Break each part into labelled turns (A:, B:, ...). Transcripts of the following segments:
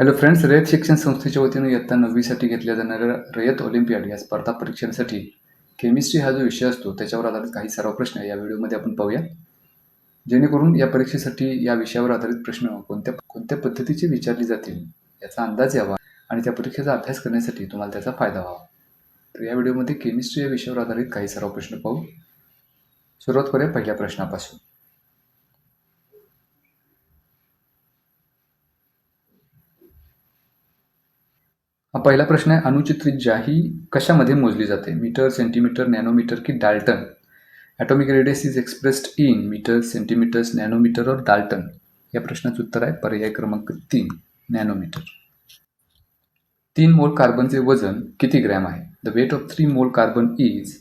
A: Hello friends रयत शिक्षण संस्थेच्या वतीनं इयत्ता नववीसाठी घेतल्या जाणाऱ्या रयत ऑलिम्पियाड या स्पर्धा परीक्षांसाठी केमिस्ट्री हा जो विषय असतो त्याच्यावर आधारित काही सर्व प्रश्न या व्हिडिओमध्ये आपण पाहूया. जेणेकरून या परीक्षेसाठी या विषयावर आधारित प्रश्न कोणत्या कोणत्या पद्धतीचे विचारले जातील याचा अंदाज यावा आणि त्या परीक्षेचा अभ्यास करण्यासाठी तुम्हाला त्याचा फायदा व्हावा. तर या व्हिडिओमध्ये केमिस्ट्री या विषयावर आधारित काही सर्व प्रश्न पाहू. सुरुवात करूया पहिल्या प्रश्नापासून. हा पहिला प्रश्न आहे अणुची त्रिज्या ही कशामध्ये मोजली जाते? मीटर सेंटीमीटर नॅनोमीटर की dalton? Atomic radius is expressed in metre centimetres nanometre और डाल्टन? या प्रश्नाचं उत्तर आहे पर्याय क्रमांक तीन नॅनोमीटर. तीन मोल कार्बनचे वजन किती ग्रॅम आहे? The weight of three mole carbon is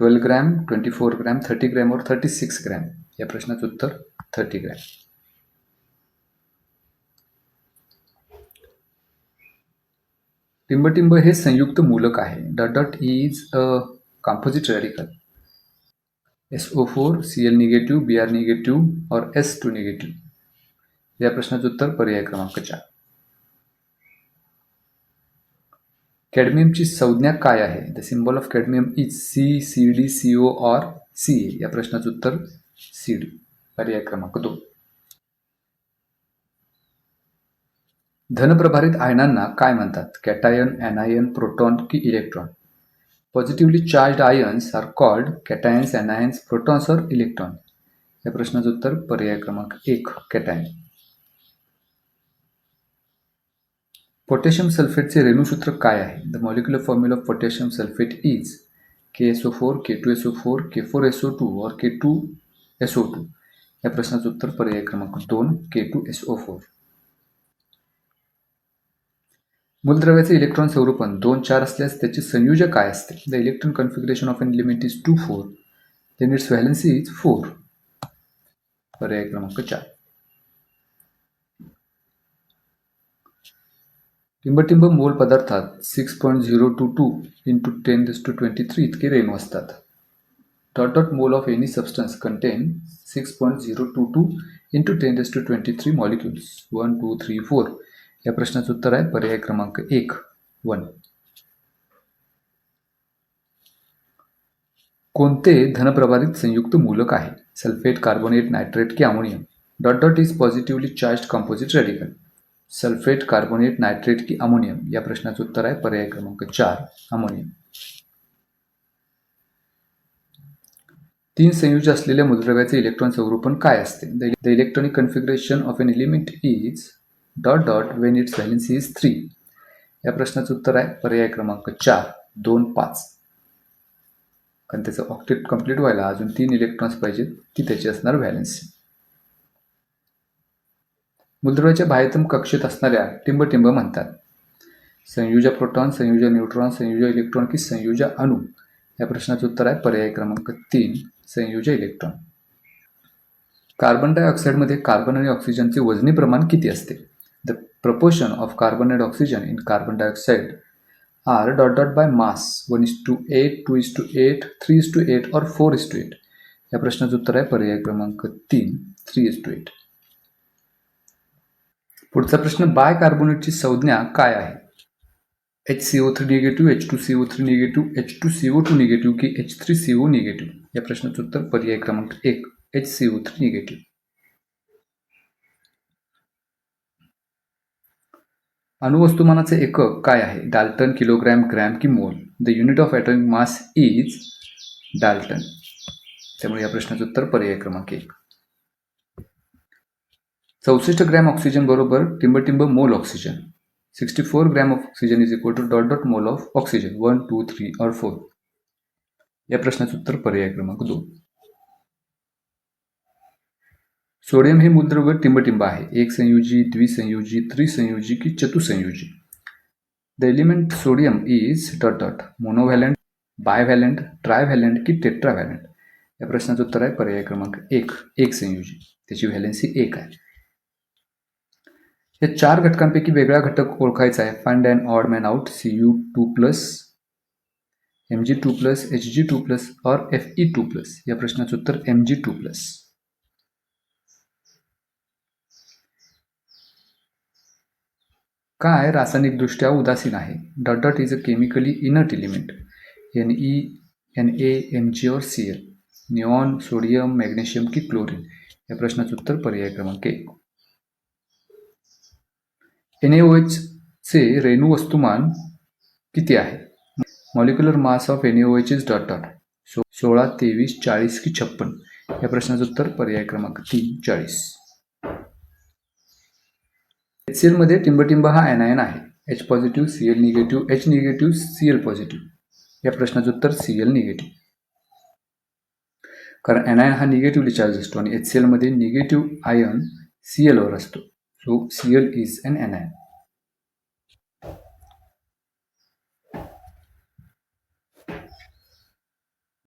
A: twelve gram twenty four gram thirty gram और थर्टी सिक्स ग्रॅम या प्रश्नाचं उत्तर थर्टी ग्रॅम टिंबटिंब हे संयुक्त मूलक आहे. Dot dot is a composite radical S O four C L negative B R negative और S two negative या प्रश्नाचं उत्तर पर्याय क्रमांक चार. कॅडमियमची संज्ञा काय आहे? The symbol of cadmium is C C D C O or C A या प्रश्नाचं उत्तर सी डी पर्याय क्रमांक दोन. धनप्रभारित आयनांना काय म्हणतात? कॅटायन ॲनायन प्रोटॉन की electron? Positively charge ions are called cations anions protons और इलेक्ट्रॉन या प्रश्नाचं उत्तर पर्याय क्रमांक एक कॅटायन. पोटॅशियम सल्फेटचे रेणूसूत्र काय आहे? The molecular formula of potassium sulphate is K S O four K two S O four K four S O two और K two S O two या प्रश्नाचं उत्तर पर्याय क्रमांक दोन K two S O four मूलद्रव्याचे electron स्वरूपण दोन चार असल्यास त्याचे संयोजक काय असते the electron configuration of an element is two four then its valency is four पर्याय क्रमांक चार. टिंबटिंब मोल पदार्थात six point zero two two into ten this two twenty three इतके रेणू असतात. Dot dot mole of any substance contain six point zero two two into ten this two twenty three molecules one two three four या प्रश्नाचं उत्तर आहे. पर्याय क्रमांक एक वन. कोणते धनप्रभारित संयुक्त मूलक आहे? सल्फेट कार्बोनेट नायट्रेट की ammonium? Dot dot is positively charge composite radical sulphate carbonate nitrate की अमोनियम? या प्रश्नाचं उत्तर आहे. पर्याय क्रमांक चार अमोनियम. तीन संयुज असलेल्या मूलद्रव्याचे इलेक्ट्रॉन स्वरूपण काय असते? The electronic configuration of an element is dot dot when its valency is three या प्रश्नाचं उत्तर आहे पर्याय क्रमांक चार दोन पाच. कारण त्याचं ऑक्टेट कंप्लीट व्हायला अजून तीन इलेक्ट्रॉन्स पाहिजेत ती त्याची असणार व्हॅलेन्सी मूलद्रव्याच्या बाह्यतम कक्षेत असणाऱ्या टिंबटिंब म्हणतात. संयुजा प्रोटॉन संयुजा न्यूट्रॉन संयुजा इलेक्ट्रॉन की संयुजा अणू. या प्रश्नाचं उत्तर आहे पर्याय क्रमांक तीन संयुजा इलेक्ट्रॉन. कार्बन डायऑक्साईडमध्ये कार्बन आणि ऑक्सिजनचे वजनी प्रमाण किती असते? The proportion of carbon and oxygen in carbon dioxide are dot dot by mass one is to eight two is to eight three is to eight और फोर इज टू एट या प्रश्नाचं उत्तर आहे पर्याय क्रमांक तीन थ्री इज टू एट पुढचा प्रश्न बाय कार्बोनेटची संज्ञा काय आहे? H C O three negative H two C O three negative H two C O two negative की H three C O negative या प्रश्नाचं उत्तर पर्याय क्रमांक एक H C O three negative अणुवस्तुमानाचे एकक काय आहे? डाल्टन किलोग्रॅम ग्रॅम की mole? The unit of atomic mass is dalton. त्यामुळे या प्रश्नाचं उत्तर पर्याय क्रमांक एक. चौसष्ट ग्रॅम ऑक्सिजन बरोबर टिंबटिंब mole oxygen. Sixty four gram of oxygen is equal to dot dot mole of oxygen. One two three और फोर या प्रश्नाचं उत्तर पर्याय क्रमांक दोन. सोडियम हे मूलद्रव्य टिंबटिंब आहे. एक संयोजी द्विसंयोजी त्रिसंयोजी की चतुसंयोजी. द एलिमेंट सोडियम इज टटट डॉट मोनोव्हॅलंट बायव्हॅलंट ट्रायव्हॅलंट की टेट्राव्हॅलंट या प्रश्नाचं उत्तर आहे पर्याय क्रमांक एक. एक संयोजी. त्याची व्हॅलेन्सी एक आहे. या चार घटकांपैकी वेगळा घटक ओळखायचा आहे. Find and odd man out C U two plus M G two plus H G two plus और एफ ई टू प्लस या प्रश्नाचं उत्तर एम जी टू प्लस काय रासायनिकदृष्ट्या उदासीन आहे? Dot dot is a chemically inert element N E N A M G और C L. Neon sodium magnesium की क्लोरीन. या प्रश्नाचं उत्तर पर्याय क्रमांक एक. एन चे रेणू वस्तुमान किती आहे? Molecular mass of N A O H is dot dot. So सोळा तेवीस चाळीस की छप्पन. या प्रश्नाचं उत्तर पर्याय क्रमांक तीन चाळीस. एच सी एलमध्ये टिंबटिंब हा एनायन आहे. H positive C L negative H negative C L positive या प्रश्नाचं उत्तर सी एल निगेटिव्ह कारण एनायन हा निगेटिव्हली चार्ज असतो आणि एच सी एलमध्ये निगेटिव्ह आयन सी एलवर असतो. So C L is an anion